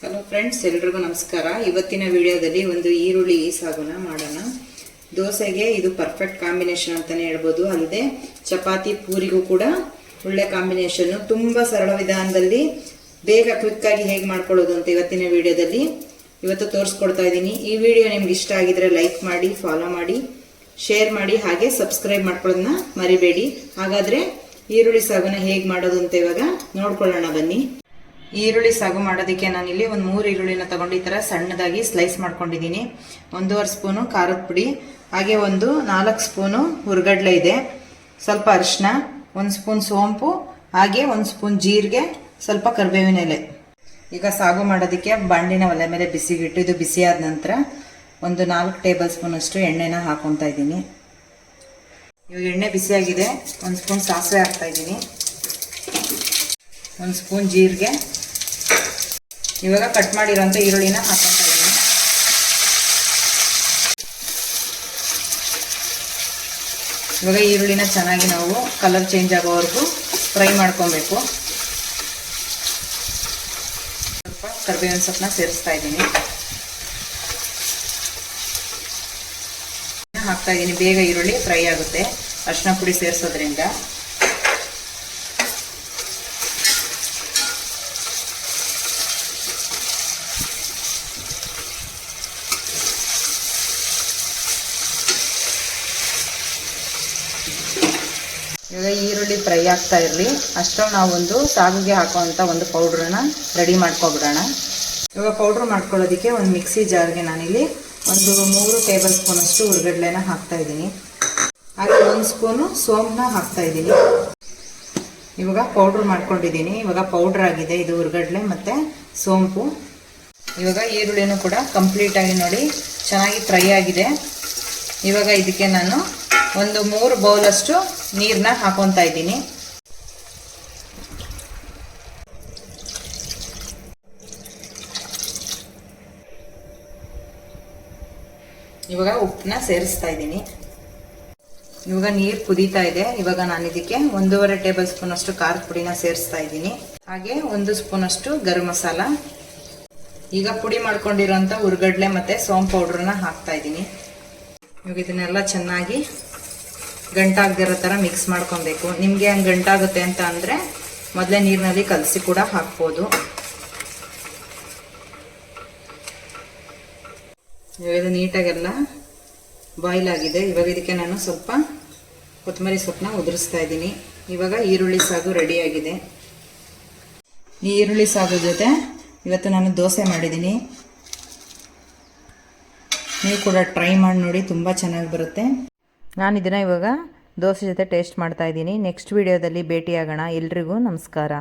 Hello friends ಎಲ್ರಿಗೂ ನಮಸ್ಕಾರ. ಇವತ್ತಿನ ವಿಡಿಯೋದಲ್ಲಿ ಒಂದು ಈರುಳ್ಳಿ ಸಾಗುನ ಮಾಡೋಣ. ದೋಸೆಗೆ ಇದು ಪರ್ಫೆಕ್ಟ್ ಕಾಂಬಿನೇಷನ್ ಅಂತಾನೆ ಹೇಳ್ಬೋದು. ಅಲ್ಲದೆ ಚಪಾತಿ ಪೂರಿಗೂ ಕೂಡ ಒಳ್ಳೆ ಕಾಂಬಿನೇಷನ್ ತುಂಬ ಸರಳ ವಿಧಾನದಲ್ಲಿ ಬೇಗ ಕ್ವಿಕ್ಕಾಗಿ ಹೇಗೆ ಮಾಡ್ಕೊಳ್ಳೋದು ಅಂತ ಇವತ್ತಿನ ವಿಡಿಯೋದಲ್ಲಿ ಇವತ್ತು ತೋರಿಸ್ಕೊಡ್ತಾ ಇದ್ದೀನಿ. ಈ ವಿಡಿಯೋ ನಿಮ್ಗೆ ಇಷ್ಟ ಆಗಿದ್ರೆ ಲೈಕ್ ಮಾಡಿ ಫಾಲೋ ಮಾಡಿ ಶೇರ್ ಮಾಡಿ, ಹಾಗೆ ಸಬ್ಸ್ಕ್ರೈಬ್ ಮಾಡ್ಕೊಳ್ಳೋದನ್ನ ಮರಿಬೇಡಿ. ಹಾಗಾದ್ರೆ ಈರುಳ್ಳಿ ಸಾಗುನ ಹೇಗೆ ಮಾಡೋದು ಅಂತ ಇವಾಗ ನೋಡ್ಕೊಳ್ಳೋಣ ಬನ್ನಿ. ಈರುಳ್ಳಿ ಸಾಗು ಮಾಡೋದಕ್ಕೆ ನಾನಿಲ್ಲಿ ಒಂದು ಮೂರು ಈರುಳ್ಳಿನ ತಗೊಂಡು ಈ ಥರ ಸಣ್ಣದಾಗಿ ಸ್ಲೈಸ್ ಮಾಡ್ಕೊಂಡಿದ್ದೀನಿ. ಒಂದೂವರೆ ಸ್ಪೂನು ಖಾರದ ಪುಡಿ, ಹಾಗೆ ಒಂದು ನಾಲ್ಕು ಸ್ಪೂನು ಹುರ್ಗಡ್ಲೆ ಇದೆ. ಸ್ವಲ್ಪ ಅರಿಶಿನ ಒಂದು ಸ್ಪೂನ್ ಸೋಂಪು, ಹಾಗೆ ಒಂದು ಸ್ಪೂನ್ ಜೀರಿಗೆ, ಸ್ವಲ್ಪ ಕರಿಬೇವಿನ ಎಲೆ. ಈಗ ಸಾಗು ಮಾಡೋದಕ್ಕೆ ಬಾಂಡಿನ ಒಲೆ ಮೇಲೆ ಬಿಸಿಗಿಟ್ಟು, ಇದು ಬಿಸಿಯಾದ ನಂತರ ಒಂದು ನಾಲ್ಕು ಟೇಬಲ್ ಸ್ಪೂನ್ ಅಷ್ಟು ಎಣ್ಣೆನ ಹಾಕೊತಾ ಇದ್ದೀನಿ. ಇವಾಗ ಎಣ್ಣೆ ಬಿಸಿಯಾಗಿದೆ, ಒಂದು ಸ್ಪೂನ್ ಸಾಸಿವೆ ಹಾಕ್ತಾ ಇದ್ದೀನಿ. ಒಂದು ಸ್ಪೂನ್ ಜೀರಿಗೆ ಇವಾಗ ಕಟ್ ಮಾಡಿರೋಂಥ ಈರುಳ್ಳಿನ ಹಾಕೊತಾ ಇದ್ದೀನಿ. ಇವಾಗ ಈರುಳ್ಳಿನ ಚೆನ್ನಾಗಿ ನಾವು ಕಲರ್ ಚೇಂಜ್ ಆಗೋವರೆಗೂ ಫ್ರೈ ಮಾಡ್ಕೊಬೇಕು. ಸ್ವಲ್ಪ ಕರಿಬೇವಿನ ಸೊಪ್ಪನ್ನ ಸೇರಿಸ್ತಾ ಇದ್ದೀನಿ. ಹಾಕ್ತಾ ಇದ್ದೀನಿ. ಬೇಗ ಈರುಳ್ಳಿ ಫ್ರೈ ಆಗುತ್ತೆ. ಅರಿಶಿನ ಪುಡಿ ಸೇರಿಸೋದ್ರಿಂದ. ಇವಾಗ ಈರುಳ್ಳಿ ಫ್ರೈ ಆಗ್ತಾ ಇರಲಿ. ಅಷ್ಟರಲ್ಲಿ ನಾವು ಒಂದು ಸಾಗಿಗೆ ಹಾಕುವಂಥ ಒಂದು ಪೌಡ್ರನ್ನ ರೆಡಿ ಮಾಡ್ಕೊಬಿಡೋಣ. ಇವಾಗ ಪೌಡ್ರ್ ಮಾಡ್ಕೊಳ್ಳೋದಕ್ಕೆ ಒಂದು ಮಿಕ್ಸಿ ಜಾರ್ಗೆ ನಾನಿಲ್ಲಿ ಒಂದು ಮೂರು ಟೇಬಲ್ ಸ್ಪೂನ್ ಅಷ್ಟು ಹುರ್ಗಡ್ಲೆನ ಹಾಕ್ತಾ ಇದ್ದೀನಿ. ಹಾಗೆ ಒಂದು ಸ್ಪೂನು ಸೋಂಪನ್ನ ಹಾಕ್ತಾ ಇದ್ದೀನಿ. ಇವಾಗ ಪೌಡ್ರ್ ಮಾಡ್ಕೊಂಡಿದ್ದೀನಿ. ಇವಾಗ ಪೌಡ್ರ್ ಆಗಿದೆ. ಇದು ಉರ್ಗಡ್ಲೆ ಮತ್ತು ಸೋಂಪು. ಇವಾಗ ಈರುಳ್ಳಿನೂ ಕೂಡ ಕಂಪ್ಲೀಟಾಗಿ ನೋಡಿ ಚೆನ್ನಾಗಿ ಫ್ರೈ ಆಗಿದೆ. ಇವಾಗ ಇದಕ್ಕೆ ನಾನು ಒಂದು ಮೂರು ಬೌಲಷ್ಟು ನೀರನ್ನ ಹಾಕೊತಾ ಇದ್ದೀನಿ. ಇವಾಗ ಉಪ್ಪನ್ನ ಸೇರಿಸ್ತಾ ಇದ್ದೀನಿ. ಇವಾಗ ನೀರು ಕುದೀತಾ ಇದೆ. ಇವಾಗ ನಾನು ಇದಕ್ಕೆ ಒಂದೂವರೆ ಟೇಬಲ್ ಸ್ಪೂನ್ ಅಷ್ಟು ಖಾರದ ಪುಡಿನ ಸೇರಿಸ್ತಾ ಇದ್ದೀನಿ. ಹಾಗೆ ಒಂದು ಸ್ಪೂನ್ ಅಷ್ಟು ಗರಂ ಮಸಾಲ. ಈಗ ಪುಡಿ ಮಾಡ್ಕೊಂಡಿರೋಂಥ ಉರ್ಗಡ್ಲೆ ಮತ್ತು ಸೋಂಪು ಪೌಡ್ರನ್ನ ಹಾಕ್ತಾ ಇದ್ದೀನಿ. ಇವಾಗ ಇದನ್ನೆಲ್ಲ ಚೆನ್ನಾಗಿ ಗಂಟಾಗದಿರೋ ಥರ ಮಿಕ್ಸ್ ಮಾಡ್ಕೊಬೇಕು. ನಿಮಗೆ ಹಂಗೆ ಗಂಟಾಗುತ್ತೆ ಅಂತ ಅಂದರೆ ಮೊದಲೇ ನೀರಿನಲ್ಲಿ ಕಲಸಿ ಕೂಡ ಹಾಕ್ಬೋದು. ಇವಾಗ ಇದು ನೀಟಾಗೆಲ್ಲ ಬಾಯ್ಲ್ ಆಗಿದೆ. ಇವಾಗ ಇದಕ್ಕೆ ನಾನು ಸ್ವಲ್ಪ ಕೊತ್ತಂಬರಿ ಸೊಪ್ಪನ್ನ ಉದುರಿಸ್ತಾ ಇದ್ದೀನಿ. ಇವಾಗ ಈರುಳ್ಳಿ ಸಾಗು ರೆಡಿಯಾಗಿದೆ ಈರುಳ್ಳಿ ಸಾಗು ಜೊತೆ ಇವತ್ತು ನಾನು ದೋಸೆ ಮಾಡಿದ್ದೀನಿ. ನೀವು ಕೂಡ ಟ್ರೈ ಮಾಡಿ ನೋಡಿ, ತುಂಬ ಚೆನ್ನಾಗಿ ಬರುತ್ತೆ. ನಾನು ಇದನ್ನು ಇವಾಗ ದೋಸೆ ಜೊತೆ ಟೇಸ್ಟ್ ಮಾಡ್ತಾ ಇದ್ದೀನಿ. ನೆಕ್ಸ್ಟ್ ವಿಡಿಯೋದಲ್ಲಿ ಭೇಟಿಯಾಗೋಣ. ಎಲ್ರಿಗೂ ನಮಸ್ಕಾರ.